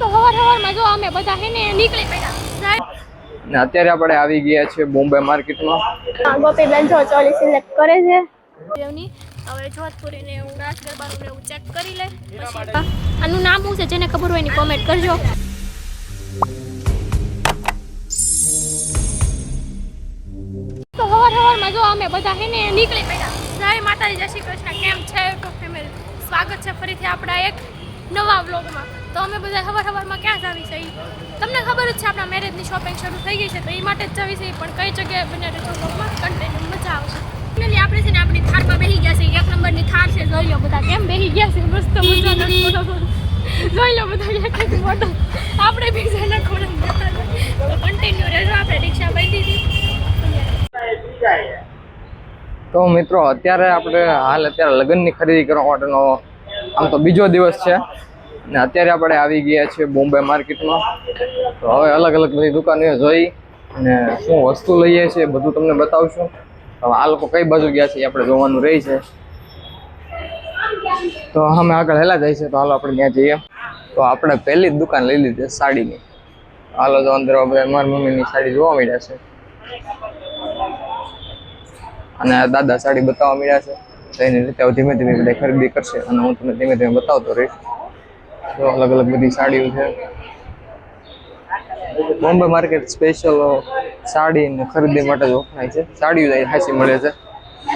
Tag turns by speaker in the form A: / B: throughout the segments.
A: તો હવાર હવારમાં જો અમે બધા હે ને નીકળી પડ્યા.
B: ને અત્યારે આપણે આવી ગયા છે બોમ્બે માર્કેટમાં.
A: ગોપીબેન જો ચોલી સિલેક્ટ કરે છે. દેવની હવે જોધપુરી ને એવું રાસ ગરબાનું ને એવું ચેક કરી લે. પછી આનું નામ શું છે જેને ખબર હોય એની કોમેન્ટ કરજો. તો હવાર હવારમાં જો અમે બધા હે ને નીકળી પડ્યા. જય માતાજી જય શ્રી કૃષ્ણ. કેમ છે? ફેમિલી સ્વાગત છે ફરીથી આપણા એક નવા વ્લોગમાં તો અમે બધા ખબર હવારમાં ક્યાં જાવી છે ઈ? તમને ખબર જ છે, આપણા મેરેજની શોપિંગ શરૂ થઈ ગઈ છે, તો એ માટે જ જવી છે પણ કઈ જગ્યાએ બને રહેજો વ્લોગમાં કન્ટેન્ટ મજા આવશે. ફાઇનલી આપણે છે ને આપણી થારમાં બેસી ગયા છે એક નંબરની થાર છે, જોઈ લો બધા કેમ બેસી ગયા છે, મસ્ત મજા જોઈ લો બધા એક ફોટો આપણે બીજાના ખોડા તો કન્ટિન્યુ રહેજો, આપણે રિક્ષા બેઠી હતી.
B: તો મિત્રો, અત્યારે આપણે હાલ અત્યારે લગ્નની ખરીદી કરવા માટેનો આમ તો બીજો દિવસ છે. ને અત્યારે આપણે આવી ગયા છીએ બોમ્બે માર્કેટમાં. તો હવે અલગ અલગ બધી દુકાનો જોઈ અને શું વસ્તુ લઈએ છીએ બધું તમને બતાવશું. હવે આ લોકો કઈ બાજુ ગયા છે એ આપણે જોવાનું રહી છે. તો અમે આગળ હેલા જાય છે, તો હાલો આપણે ત્યાં જઈએ. તો આપણે પહેલી જ દુકાન લઈ લીધી સાડીની. હાલો તો અંદર મારી મમ્મીની સાડી જોવા મળ્યા છે. અને દાદા સાડી બતાવવા મળ્યા છે. તો એની રીતે ધીમે ધીમે બધા ખરીદી કરશે અને હું તમને ધીમે ધીમે બતાવતો રહીશ. તો અલગ અલગ બધી સાડીઓ છે. બોમ્બે માર્કેટ સ્પેશિયલ સાડી ને ખરીદી માટે જ વપરાય છે. સાડીઓ અહીં ખાસી મળે છે.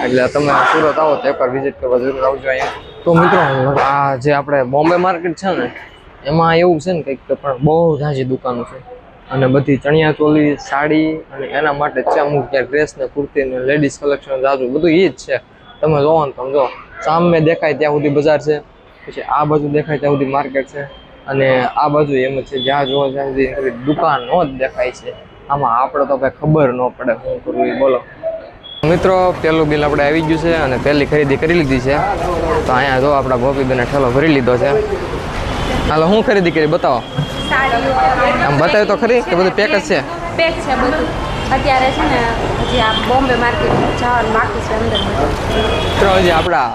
B: એટલે તમે સુરત આવો, તો એકવાર વિઝિટ કરવા જરૂર આવજો અહીંયા. તો મિત્રો, આ જે આપણે બોમ્બે માર્કેટ છે ને, એમાં એવું છે ને કંઈક પણ બહુ ઝાઝી દુકાનો છે. અને બધી ચણિયા ચોલી, સાડી અને એના માટે જ છે અમુક ત્યાં ડ્રેસ ને કુર્તી ને લેડીઝ કલેક્શન જાજુ બધું એ જ છે. તમે જોવો ને તમે જો, સામે દેખાય ત્યાં સુધી બજાર છે. પછી આ બાજુ દેખાય ત્યાં સુધી માર્કેટ છે. અને આ બાજુ એમ જ છે જ્યાં જોવો ત્યાં સુધી દુકાનો જ દેખાય છે. આમાં આપણે તો કાંઈ ખબર ન પડે શું કરવું એ બોલો. મિત્રો પહેલું બિલ આપણે આવી ગયું છે અને પહેલી ખરીદી કરી લીધી છે. તો અહીંયા જો આપણા ગોપીબેને ઠેલો ભરી લીધો છે. હાલો હું ખરીદી કરી બતાવો. આમ બતાવ્યું તો ખરી કે બધું પેક જ છે?
C: પેક છે બધું. અત્યારે છે ને હજી આ બોમ્બે માર્કેટ જવાનું બાકી છે અંદર
B: મિત્રો હજી આપણા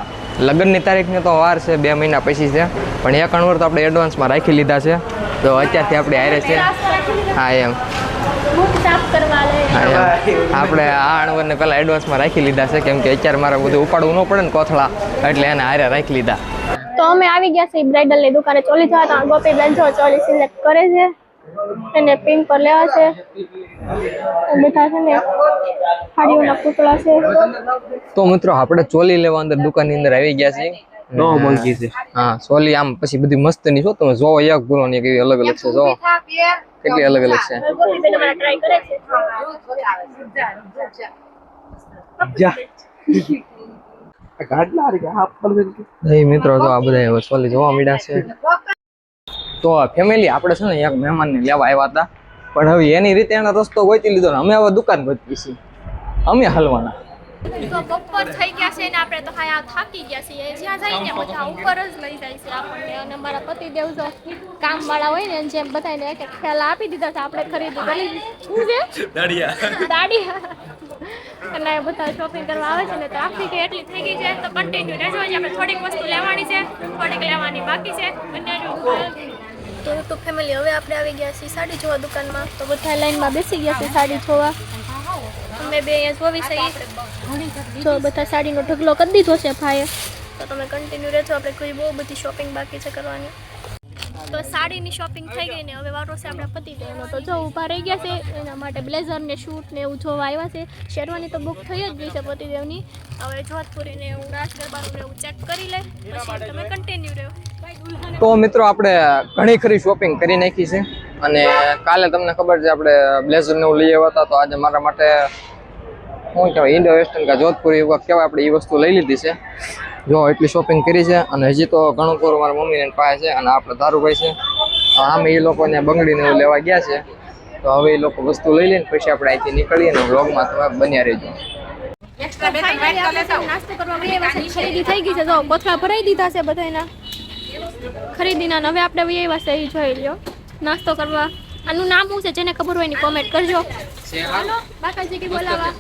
B: લગ્નની તારીખની તો વાર છે બે મહિના પછી છે. પણ એક અણવર તો આપણે એડવાન્સમાં રાખી લીધા છે. તો અત્યારથી આપણે હારે છે. હા એમ. આપણે આ અણવરને પહેલાં એડવાન્સમાં રાખી લીધા છે. કેમ કે અત્યારે મારે બધું ઉપાડવું ન પડે ને કોથળા. એટલે એને હારે રાખી લીધા.
A: તો અમે આવી ગયા છીએ બ્રાઇડલની દુકાને. ચોલી જવા તો ગોપીબેન જો ચોલી સિલેક્ટ કરે છે. એને પિંક પર લેવા છે. બધા છે ને હાડીઓના પૂતળા છે.
B: તો મિત્રો આપણે ચોલી લેવા અંદર દુકાનની અંદર આવી ગયા છીએ.
D: નો મંકી છે.
B: હા ચોલી આમ પછી બધી મસ્તની છો તમે જોવો એક ની કેવી અલગ અલગ છે જો. કેટલી અલગ અલગ છે?
D: ગાડલા રે હા પર
B: મિત્રો તો આ બધા હવે ચોલી જોવા મળ્યા છે. તો ફેમિલી આપણે છે ને એક મહેમાનને લેવા આવ્યા હતા. પણ હવે એની રીતે એનો રસ્તો ગોતી લીધો ને અમે હવે દુકાન ગોતવી છીએ અમે હલવાના.
A: તો બપોર થઈ ગયા છે ને આપણે તો હા થાકી ગયા છીએ. જ્યાં જઈને બધા ઉપર જ લઈ જાય છે આપણને. અને મારા પતિદેવ જો કામવાળા હોય ને જેમ બધાને એક એક ખ્યાલ આપી દીધા છે આપણે ખરીદી કરી શું છે? દાડિયા અને બધા શોપિંગ કરવા આવે છે ને ટ્રાફિક એટલી થઈ ગઈ છે. તો કન્ટિન્યુ રહેજો. આપણે થોડીક વસ્તુ લેવાની છે થોડીક લેવાની બાકી છે. તો ફેમિલી હવે આપણે આવી ગયા છીએ સાડી જોવા દુકાનમાં. તો બધા લાઈનમાં બેસી ગયા છે સાડી જોવા. અમે બે અહીંયા જોવી છીએ તો બધા સાડીનો ઢગલો કરી દીધો છે ભાઈએ. તો તમે કન્ટિન્યુ રહેજો, આપણે કોઈ બહુ બધી શોપિંગ બાકી છે કરવાની. તો સાડીની શોપિંગ થઈ ગઈ ને હવે વારો છે આપણા પતિદેવનો તો જો ઊભા રહી ગયા છે, એના માટે બ્લેઝર ને શૂટ ને એવું જોવા આવ્યા છે. શેરવાની તો બુક થઈ જ ગઈ છે પતિદેવની. હવે જોધપુરી ને એવું રાસ ગરબાનું એવું ચેક કરી લે, પછી તમે કન્ટિન્યુ રહો
B: તો મિત્રો આપણે ઘણી ખરી શોપિંગ કરી નાખી છે. અને કાલે તમને ખબર છે આપણે બ્લેઝર ને લઈ આવ્યા હતા તો આજે મારા માટે શું કહેવાય ઇન્ડો વેસ્ટર્ન કે જોધપુરી એવું કહેવાય આપણે એ વસ્તુ લઈ લીધી છે. જો એટલી શોપિંગ કરી છે અને હજી તો ઘણું ખરું મારા મમ્મીને પાસે છે અને આપણે ધારુભાઈ છે. આમે એ લોકોને બંગડીને એવું લેવા ગયા છે. તો હવે એ લોકો વસ્તુ લઈ લઈને પછી આપણે અહીંથી નીકળીએ અને વ્લોગમાં તમે બન્યા રહેજો.
A: નાસ્તો કરવા ખરીદી થઈ ગઈ છે જો કોથળા ભરાઈ દીધા છે બધાના ખરીદીના હવે આપણે વૈયા છે એ જોઈ લ્યો. નાસ્તો કરવા. આનું નામ શું છે? જેને ખબર હોય એની કોમેન્ટ કરજો. બાકાજી કે બોલાવા.